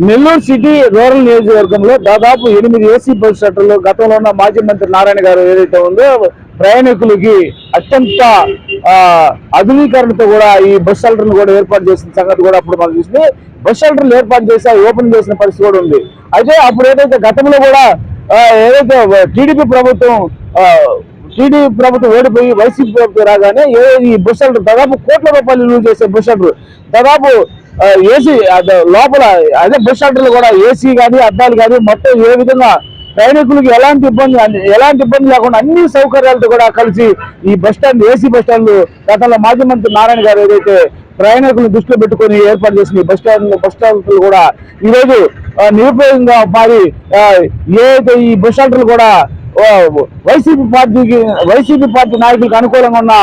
Nellore city rural నియోజకవర్గంలో దాదాపు ఎనిమిది ఏసీ బస్ షట్టర్లు గతంలో ఉన్న మాజీ మంత్రి నారాయణ గారు ఏదైతే ఉందో ప్రయాణికులకి అత్యంత ఆధునీకరణతో కూడా ఈ బస్ షెల్టర్ను కూడా ఏర్పాటు చేసిన సంగతి కూడా అప్పుడు మనం చూసింది బస్ షెల్టర్లు ఏర్పాటు చేసి ఓపెన్ చేసిన పరిస్థితి కూడా ఉంది. అయితే అప్పుడు ఏదైతే గతంలో కూడా ఏదైతే టీడీపీ ప్రభుత్వం టీడీపీ ప్రభుత్వం ఓడిపోయి వైసీపీ ప్రభుత్వం రాగానే ఏ ఈ బస్ షెల్టర్ దాదాపు కోట్ల రూపాయలు యూజ్ చేసే బస్ షెల్టర్ దాదాపు ఏసీ లోపల అదే బస్ షెల్టర్లు కూడా ఏసీ కానీ అద్దాలు కానీ మొత్తం ఏ విధంగా ప్రయాణికులకు ఎలాంటి ఇబ్బంది ఎలాంటి ఇబ్బంది లేకుండా అన్ని సౌకర్యాలతో కూడా కలిసి ఈ bus stand AC bus stand గతంలో మాజీ మంత్రి నారాయణ గారు ఏదైతే ప్రయాణికులను దృష్టిలో పెట్టుకొని ఏర్పాటు చేసిన ఈ బస్ స్టాండ్ బస్ స్టాండ్లు కూడా ఈ రోజు నిరుపయోగంగా మారి ఏదైతే ఈ బస్ షెల్టర్లు కూడా వైసీపీ పార్టీకి వైసీపీ పార్టీ నాయకులకు అనుకూలంగా ఉన్న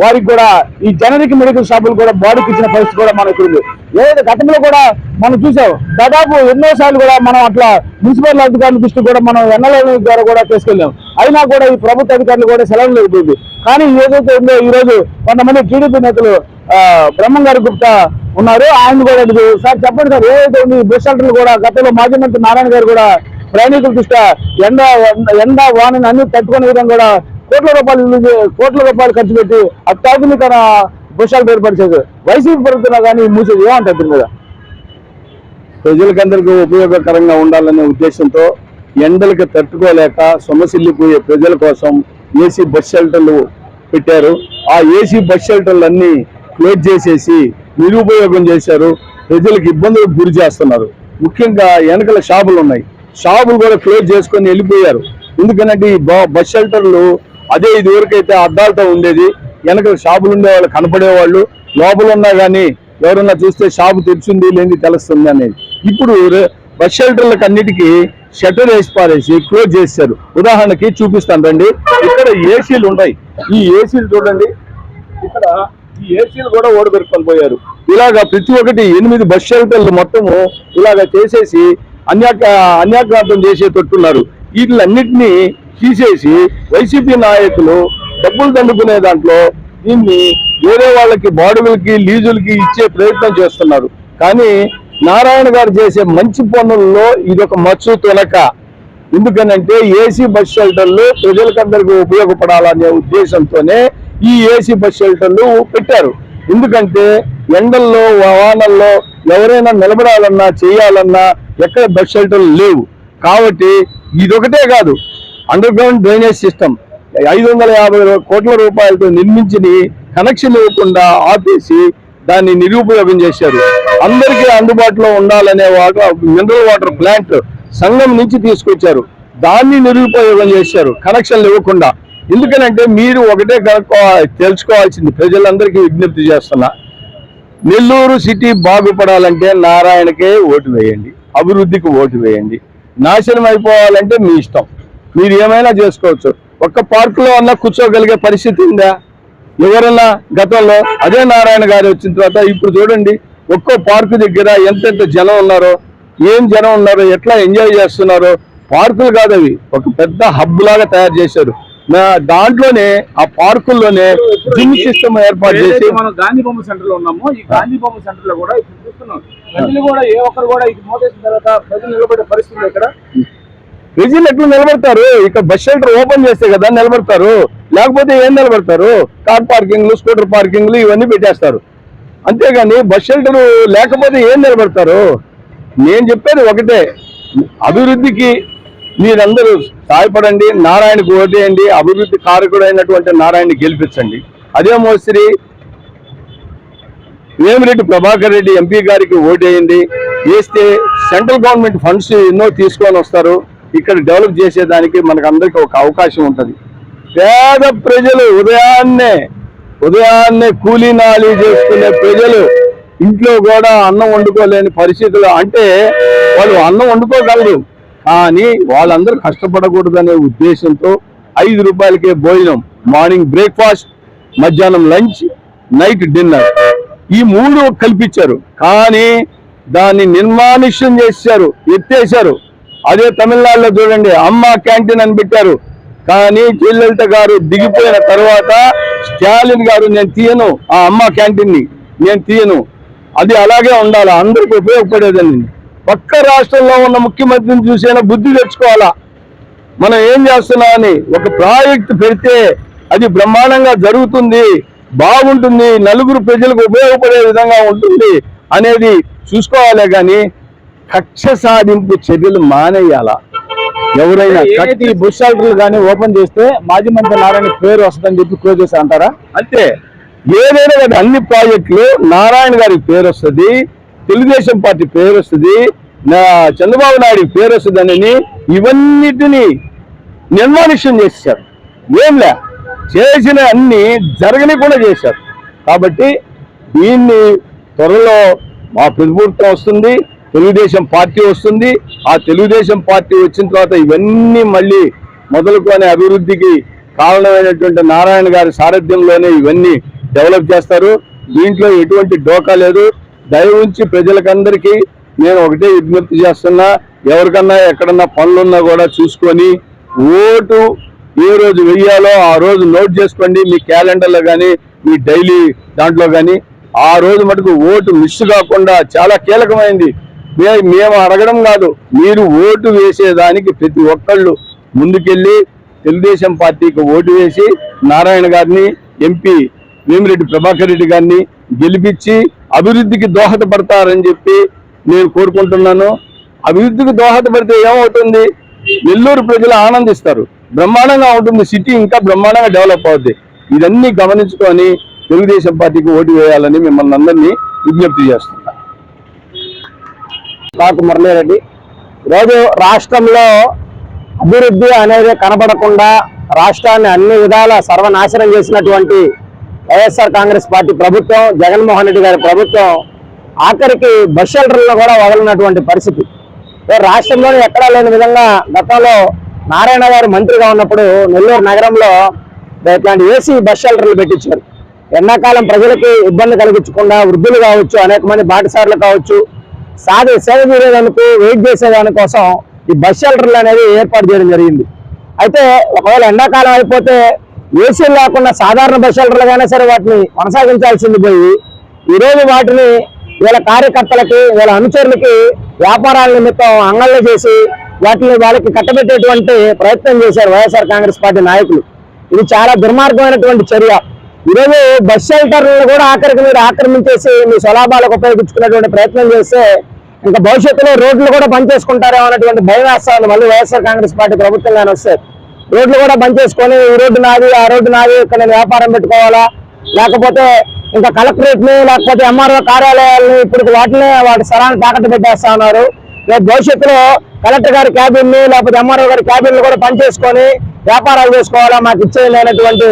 వారికి కూడా ఈ జనరిక్ మెడికల్ షాపులు కూడా బాడీకి ఇచ్చిన పరిస్థితి కూడా మనకు ఉంది. ఏదైతే గతంలో కూడా మనం చూసాం దాదాపు ఎన్నో సార్లు కూడా మనం అట్లా మున్సిపల్ అధికారుల దృష్టి కూడా మనం ఎన్నెల ద్వారా కూడా తీసుకెళ్ళాం. అయినా కూడా ఈ ప్రభుత్వ అధికారులు కూడా సెలవు లేకపోయింది. కానీ ఏదైతే ఉందో ఈ రోజు కొంతమంది టీడీపీ నేతలు ఆ, బ్రహ్మంగారి గుప్తా ఉన్నారు. ఆయన కూడా సార్ చెప్పండి సార్ ఏదైతే ఉంది బస్ షెల్టర్లు కూడా గతంలో మాజీ మంత్రి నారాయణ గారు కూడా ప్రయాణికుల దృష్ట్యా ఎండ ఎండ వానని అన్ని తట్టుకునే విధంగా కూడా కోట్ల రూపాయలు కోట్ల రూపాయలు ఖర్చు పెట్టి అత్యాధునిక బుషాలు ఏర్పాటు చేశారు వైసీపీ ప్రభుత్వం కానీ మూసేది ఏమంటారు దీని మీద? ప్రజలకందరికీ ఉపయోగకరంగా ఉండాలనే ఉద్దేశంతో ఎండలకు తట్టుకోలేక సొమసిల్లిపోయే ప్రజల కోసం ఏసీ బస్ షెల్టర్లు పెట్టారు. ఆ ఏసీ బస్ షెల్టర్లు అన్నీ క్లోజ్ చేసేసి నిరుపయోగం చేశారు. ప్రజలకు ఇబ్బందులకు గురి చేస్తున్నారు. ముఖ్యంగా వెనకల షాపులు ఉన్నాయి. షాపులు కూడా క్లోజ్ చేసుకొని వెళ్ళిపోయారు. ఎందుకంటే ఈ బ- బస్ షెల్టర్లు అదే ఇది వరకైతే అద్దాలతో ఉండేది. వెనక షాపులు ఉండేవాళ్ళు కనపడేవాళ్ళు. లోపల ఉన్నా కానీ ఎవరన్నా చూస్తే షాపు తెరిచింది లేని తెలుస్తుంది అనేది. ఇప్పుడు బస్ షెల్టర్లకు అన్నిటికీ షట్టర్ వేసి పారేసి క్లోజ్ చేశారు. ఉదాహరణకి చూపిస్తాను రండి. ఇక్కడ ఏసీలు ఉన్నాయి ఈ ఏసీలు చూడండి. ఇక్కడ ఈ ఏసీలు కూడా ఓడబెట్టుకొని పోయారు. ఇలాగా ప్రతి ఒక్కటి ఎనిమిది బస్ షెల్టర్లు మొత్తము ఇలాగా చేసేసి అన్యాక అన్యాక్రాంతం చేసేటట్టున్నారు. వీటిలన్నింటినీ తీసేసి వైసీపీ నాయకులు డబ్బులు దండుకునే దాంట్లో దీన్ని వేరే వాళ్ళకి బాడుగులకి లీజులకి ఇచ్చే ప్రయత్నం చేస్తున్నారు. కానీ నారాయణ గారు చేసే మంచి పనుల్లో ఇదొక మచ్చు తొలక ఎందుకనంటే ఏసీ బస్ షెల్టర్లు ప్రజలకందరికీ ఉపయోగపడాలనే ఉద్దేశంతోనే ఈ ఏసీ బస్ షెల్టర్లు పెట్టారు. ఎందుకంటే ఎండల్లో వానల్లో ఎవరైనా నిలబడాలన్నా చేయాలన్నా ఎక్కడ బస్ షెల్టర్లు లేవు. కాబట్టి ఇదొకటే కాదు. అండర్ గ్రౌండ్ డ్రైనేజ్ సిస్టమ్ ఐదు వందల యాభై కోట్ల రూపాయలతో నిర్మించిన కనెక్షన్ ఇవ్వకుండా ఆపేసి దాన్ని నిరుపయోగం చేశారు. అందరికీ అందుబాటులో ఉండాలనే వాటర్ మినరల్ వాటర్ ప్లాంట్ సంఘం నుంచి తీసుకొచ్చారు. దాన్ని నిరుపయోగం చేశారు. కనెక్షన్లు ఇవ్వకుండా ఎందుకనంటే మీరు ఒకటే తెలుసుకోవాల్సింది. ప్రజలందరికీ విజ్ఞప్తి చేస్తున్నా. నెల్లూరు సిటీ బాగుపడాలంటే నారాయణకే ఓటు వేయండి. అభివృద్ధికి ఓటు వేయండి. నాశనం అయిపోవాలంటే మీ ఇష్టం. మీరు ఏమైనా చేసుకోవచ్చు. ఒక్క పార్కులో అన్నా కూర్చోగలిగే పరిస్థితి ఉందా? ఎవరన్నా గతంలో అదే నారాయణ గారు వచ్చిన తర్వాత ఇప్పుడు చూడండి ఒక్కో పార్కు దగ్గర ఎంతెంత జనం ఉన్నారో ఏం జనం ఉన్నారో ఎట్లా ఎంజాయ్ చేస్తున్నారో పార్కులు కాదు అవి. ఒక పెద్ద హబ్ లాగా తయారు చేశారు. దాంట్లోనే ఆ పార్కుల్లోనే జిమ్ సిస్టమ్ ఏర్పాటు చేసి మనం గాంధీ బొమ్మ సెంటర్లో ఉన్నామో ఈ గాంధీ బొమ్మ సెంటర్లో కూడా ఇప్పుడు చూస్తున్నాం. ప్రజలు కూడా ఏ ఒక్కరు కూడా ఇది మోటేసిన తర్వాత ప్రజలు నిలబడే పరిస్థితి ఇక్కడ. ప్రజలు ఎట్లా నిలబడతారు? ఇక్కడ బస్ షెల్టర్ ఓపెన్ చేస్తే కదా నిలబడతారు. లేకపోతే ఏం నిలబడతారు? కార్ పార్కింగ్లు స్కూటర్ పార్కింగ్లు ఇవన్నీ పెట్టేస్తారు. అంతేగాని బస్ షెల్టర్ లేకపోతే ఏం నిలబడతారు? నేను చెప్పేది ఒకటే. అభివృద్ధికి మీరందరూ సహాయపడండి నారాయణకు ఓటేయండి అభివృద్ధి కారకుడు అయినటువంటి నారాయణ గెలిపించండి. అదే మోస్త్రి వేమిరెడ్డి ప్రభాకర్ రెడ్డి ఎంపీ గారికి ఓటేయండి వేస్తే సెంట్రల్ గవర్నమెంట్ ఫండ్స్ ఎన్నో తీసుకొని వస్తారు. ఇక్కడ డెవలప్ చేసేదానికి మనకు అందరికీ ఒక అవకాశం ఉంటుంది. పేద ప్రజలు ఉదయాన్నే ఉదయాన్నే కూలీ నాలి చేసుకునే ప్రజలు ఇంట్లో కూడా అన్నం వండుకోలేని పరిస్థితులు. అంటే వాళ్ళు అన్నం వండుకోగలరు. కానీ వాళ్ళందరూ కష్టపడకూడదనే ఉద్దేశంతో ఐదు రూపాయలకే భోజనం మార్నింగ్ బ్రేక్ఫాస్ట్ మధ్యాహ్నం లంచ్ నైట్ డిన్నర్ ఈ మూడు కల్పించారు. కానీ దాన్ని నిర్మానుష్యం చేశారు ఎత్తేశారు. అదే తమిళనాడులో చూడండి అమ్మ క్యాంటీన్ అని పెట్టారు. కానీ జయలలిత గారు దిగిపోయిన తర్వాత స్టాలిన్ గారు నేను తీయను ఆ అమ్మ క్యాంటీన్ని నేను తీయను. అది అలాగే ఉండాలి అందరికి ఉపయోగపడేదండి పక్క రాష్ట్రంలో ఉన్న ముఖ్యమంత్రిని చూసైనా బుద్ధి తెచ్చుకోవాలా? మనం ఏం చేస్తున్నామని ఒక ప్రాజెక్ట్ పెడితే అది బ్రహ్మాండంగా జరుగుతుంది బాగుంటుంది నలుగురు ప్రజలకు ఉపయోగపడే విధంగా ఉంటుంది అనేది చూసుకోవాలే కానీ కక్ష సాధింపు చర్యలు మానేయాల. ఎవరైనా ఈ బుష్ షెల్టర్లు కానీ ఓపెన్ చేస్తే మాజీ మంత్రి నారాయణ పేరు వస్తుందని చెప్పి క్లోజ్ చేశారు అంటారా? అంతే. ఏదైనా అన్ని ప్రాజెక్టులు నారాయణ గారికి పేరు వస్తుంది తెలుగుదేశం పార్టీ పేరు వస్తుంది నా చంద్రబాబు నాయుడు పేరు వస్తుందని ఇవన్నిటిని నిర్మానుష్యం చేశారు. ఏంలే చేసిన అన్ని జరగని కూడా చేశారు. కాబట్టి దీన్ని త్వరలో మా ప్రభుత్వం వస్తుంది తెలుగుదేశం పార్టీ వస్తుంది. ఆ తెలుగుదేశం పార్టీ వచ్చిన తర్వాత ఇవన్నీ మళ్ళీ మొదలుకొని అభివృద్ధికి కారణమైనటువంటి నారాయణ గారి సారథ్యంలోనే ఇవన్నీ డెవలప్ చేస్తారు. దీంట్లో ఎటువంటి డోకా లేదు. దయ ఉంచి ప్రజలకందరికీ నేను ఒకటే విజ్ఞప్తి చేస్తున్నా ఎవరికన్నా ఎక్కడన్నా పనులున్నా కూడా చూసుకొని ఓటు ఏ రోజు వెయ్యాలో ఆ రోజు నోట్ చేసుకోండి మీ క్యాలెండర్లో కానీ మీ డైలీ దాంట్లో కానీ ఆ రోజు మటుకు ఓటు మిస్ కాకుండా చాలా కీలకమైంది. మే- మేము అడగడం కాదు మీరు ఓటు వేసేదానికి ప్రతి ఒక్కళ్ళు ముందుకెళ్ళి తెలుగుదేశం పార్టీకి ఓటు వేసి నారాయణ గారిని ఎంపీ వేమిరెడ్డి ప్రభాకర్ రెడ్డి గారిని గెలిపించి అభివృద్ధికి దోహదపడతారని చెప్పి నేను కోరుకుంటున్నాను. అభివృద్ధికి దోహదపడితే ఏమవుతుంది? నెల్లూరు ప్రజలు ఆనందిస్తారు. బ్రహ్మాండంగా ఉంటుంది సిటీ ఇంకా బ్రహ్మాండంగా డెవలప్ అవుద్ది. ఇదన్నీ గమనించుకొని తెలుగుదేశం పార్టీకి ఓటు వేయాలని మిమ్మల్ని అందరినీ విజ్ఞప్తి చేస్తున్నా. నాకు మురళీరెడ్డి ఈరోజు రాష్ట్రంలో అభివృద్ధి అనేది కనబడకుండా రాష్ట్రాన్ని అన్ని విధాల సర్వనాశనం చేసినటువంటి వైఎస్ఆర్ కాంగ్రెస్ పార్టీ ప్రభుత్వం జగన్మోహన్ రెడ్డి గారి ప్రభుత్వం ఆఖరికి బస్ షెల్టర్లను కూడా వదలనటువంటి పరిస్థితి. రాష్ట్రంలోని ఎక్కడా లేని విధంగా గతంలో నారాయణ గారు మంత్రిగా ఉన్నప్పుడు నెల్లూరు నగరంలో ఇట్లాంటి ఏసీ బస్ షెల్టర్లు పెట్టించారు. ఎండాకాలం ప్రజలకి ఇబ్బంది కలిగించకుండా వృద్ధులు కావచ్చు అనేక మంది బాటసార్లు కావచ్చు సాధి సేవ చేసేదానికి వెయిట్ చేసేదానికోసం ఈ బస్ షెల్టర్లు అనేది ఏర్పాటు చేయడం జరిగింది. అయితే ఒకవేళ ఎండాకాలం అయిపోతే ఏసీలు లేకుండా సాధారణ బస్ షెల్టర్లుగానే సరే వాటిని కొనసాగించాల్సింది పోయి ఈరోజు వాటిని వీళ్ళ కార్యకర్తలకి వీళ్ళ అనుచరులకి వ్యాపారాల నిమిత్తం అంగళ్ళు చేసి వాటిని వాళ్ళకి కట్టబెట్టేటువంటి ప్రయత్నం చేశారు వైఎస్ఆర్ కాంగ్రెస్ పార్టీ నాయకులు. ఇది చాలా దుర్మార్గమైనటువంటి చర్య. ఈరోజు బస్ షెల్టర్లను కూడా ఆఖరికి మీరు ఆక్రమించేసి మీ స్వలాభాలకు ఉపయోగించుకునేటువంటి ప్రయత్నం చేస్తే ఇంకా భవిష్యత్తులో రోడ్లు కూడా బంద్ చేసుకుంటారేమో అనేటువంటి భయం వేస్తా ఉంది మళ్ళీ వైఎస్ఆర్ కాంగ్రెస్ పార్టీ ప్రభుత్వంగానే వస్తే. రోడ్లు కూడా బంద్ చేసుకొని ఈ రోడ్డు నాది ఆ రోడ్డు నాది ఇక్కడ నేను వ్యాపారం పెట్టుకోవాలా? లేకపోతే ఇంకా కలెక్టరేట్ని లేకపోతే ఎంఆర్ఓ కార్యాలయాలని ఇప్పుడు వాటిని వాటి స్థలాన్ని తాకట్టు పెట్టేస్తా ఉన్నారు. రేపు భవిష్యత్తులో కలెక్టర్ గారి క్యాబిన్ని లేకపోతే ఎంఆర్ఓ గారి క్యాబిన్లు కూడా పనిచేసుకొని వ్యాపారాలు చేసుకోవాలా? మాకు ఇచ్చేది అనేటువంటి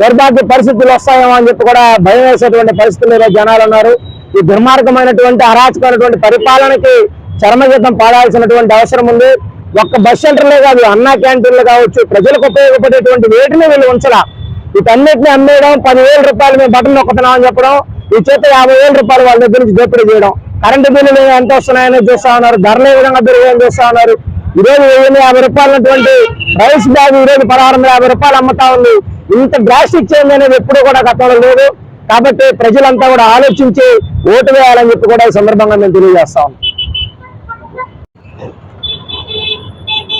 దౌర్భాగ్య పరిస్థితులు వస్తాయేమో అని చెప్పి కూడా భయం వేసేటువంటి పరిస్థితులు జనాలు ఉన్నారు. ఈ దుర్మార్గమైనటువంటి అరాచకమైనటువంటి పరిపాలనకి చరమగీతం పాడాల్సినటువంటి అవసరం ఉంది. ఒక్క బస్ సెంటర్లే కాదు అన్నా క్యాంటీన్లు కావచ్చు ప్రజలకు ఉపయోగపడేటువంటి వేటిని వీళ్ళు ఉంచలా. వీటన్నిటిని అమ్మేయడం పదివేల రూపాయలు మేము బటన్ నొక్కుతున్నామని చెప్పడం ఈ చేత యాభై వేల రూపాయలు వాళ్ళ దగ్గర నుంచి దోపిడీ చేయడం. కరెంటు బిల్లులు ఎంత వస్తున్నాయని చూస్తా ఉన్నారు ధరలు ఏ విధంగా పెరిగాయని చూస్తా ఉన్నారు. ఈరోజు వెయ్యి యాభై రూపాయలటువంటి రైస్ బ్యాగ్ ఈరోజు పదహారు వందల యాభై రూపాయలు అమ్ముతా ఉంది. ఇంత డ్రాస్టిక్ చేంజ్ అనేది ఎప్పుడూ కూడా గతంలో లేదు. కాబట్టి ప్రజలంతా కూడా ఆలోచించి ఓటు వేయాలని చెప్పి కూడా ఈ సందర్భంగా మేము తెలియజేస్తా ఉన్నాం.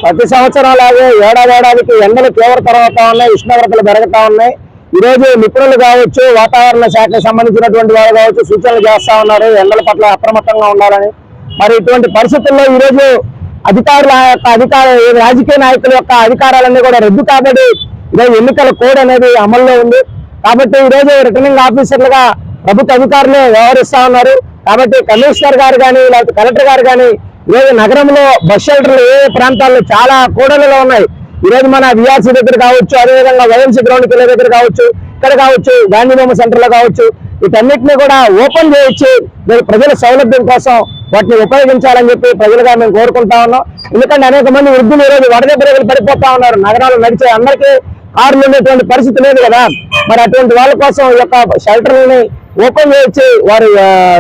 ప్రతి సంవత్సరం అలాగే ఏడాదేడాదికి ఎండలు తీవ్రతరం అవుతా ఉన్నాయి ఉష్ణోగ్రతలు పెరుగుతా ఉన్నాయి. ఈరోజు నిపుణులు కావచ్చు వాతావరణ శాఖకు సంబంధించినటువంటి వారు కావచ్చు సూచనలు చేస్తా ఉన్నారు. ఎండల పట్ల అప్రమత్తంగా ఉండాలని. మరి ఇటువంటి పరిస్థితుల్లో ఈరోజు అధికారుల యొక్క అధికార రాజకీయ నాయకుల యొక్క అధికారాలన్నీ కూడా రద్దు కాబట్టి ఈరోజు ఎన్నికల కోడ్ అనేది అమల్లో ఉంది. కాబట్టి ఈరోజు రిటర్నింగ్ ఆఫీసర్లుగా ప్రభుత్వ అధికారులు వ్యవహరిస్తా ఉన్నారు. కాబట్టి కమిషనర్ గారు కానీ లేకపోతే కలెక్టర్ గారు కానీ ఈరోజు నగరంలో బస్ షెల్టర్లు ఏ ప్రాంతాల్లో చాలా కూడలలో ఉన్నాయి. ఈ రోజు మన విఆర్సీ దగ్గర కావచ్చు అదేవిధంగా వైఎంసీ గ్రౌండ్ కిలో దగ్గర కావచ్చు ఇక్కడ కావచ్చు గాంధీ సెంటర్లో కావచ్చు వీటన్నిటిని కూడా ఓపెన్ చేయించి మీరు ప్రజల సౌలభ్యం కోసం వాటిని ఉపయోగించాలని చెప్పి ప్రజలుగా మేము కోరుకుంటా ఉన్నాం. ఎందుకంటే అనేక మంది వృద్ధులు ఈరోజు రోజు దగ్గర పడిపోతా ఉన్నారు. నగరాలు నడిచే అందరికీ కార్లు ఉండేటువంటి పరిస్థితి లేదు కదా. మరి అటువంటి వాళ్ళ కోసం ఈ యొక్క షెల్టర్లని ఓపెన్ చేయించి వారు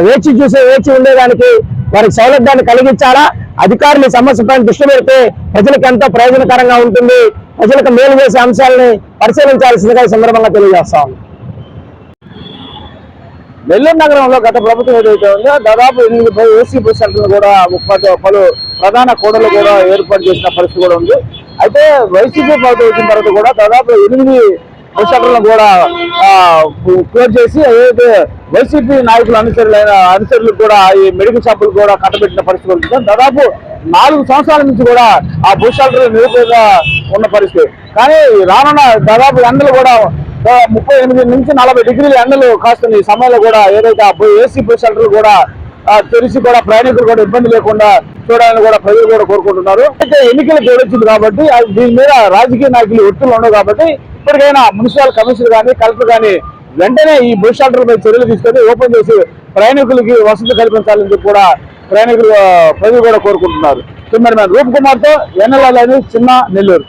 వేచి చూసి వేచి ఉండేదానికి వారికి సౌలభ్యాన్ని కలిగించాలా? అధికారులు సమస్యపై దృష్టి పెడితే ప్రజలకు ఎంతో ప్రయోజనకరంగా ఉంటుంది. ప్రజలకు మేలు చేసే అంశాలని పరిశీలించాల్సిందిగా ఈ సందర్భంగా తెలియజేస్తాం నెల్లూరు నగరంలో గత ప్రభుత్వం ఏదైతే ఉందో దాదాపు ఎనిమిది ఏసీ బస్ సెంటర్లు కూడా పలు ప్రధాన కూడలు కూడా ఏర్పాటు చేసిన పరిస్థితి కూడా ఉంది. అయితే వైసీపీ ప్రభుత్వం వచ్చిన తర్వాత కూడా దాదాపు ఎనిమిది బస్ కూడా క్లోజ్ చేసి ఏదైతే వైసీపీ నాయకులు అనుసరులైన అనుసరులకు కూడా ఈ మెడికల్ షాపులు కూడా కట్టబెట్టిన పరిస్థితి ఉంటుంది దాదాపు నాలుగు సంవత్సరాల నుంచి కూడా ఆ బస్ షెల్టర్లు నిరుపేద ఉన్న పరిస్థితి. కానీ రానున్న దాదాపు ఎండలు కూడా ముప్పై ఎనిమిది నుంచి నలభై డిగ్రీల ఎండలు కాస్తున్న ఈ సమయంలో కూడా ఏదైతే ఆ ఏసీ బస్ షెల్టర్లు కూడా తెలిసి తెరిచి కూడా ప్రయాణికులు కూడా ఇబ్బంది లేకుండా చూడాలని కూడా ప్రజలు కూడా కోరుకుంటున్నారు. అయితే ఎన్నికలు గెలిచింది కాబట్టి దీని మీద రాజకీయ నాయకులు ఒత్తులు ఉండవు కాబట్టి ఇప్పటికైనా మున్సిపల్ కమిషనర్ కానీ కలెక్టర్ కానీ వెంటనే ఈ బస్ షెల్టర్పై చర్యలు తీసుకొని ఓపెన్ చేసి ప్రయాణికులకి వసతి కల్పించాలని చెప్పి కూడా ప్రయాణికులు ప్రజలు కూడా కోరుకుంటున్నారు. కెమెరామెన్ రూప్ కుమార్తో ఎన్ఎల్ చిన్న నెల్లూరు.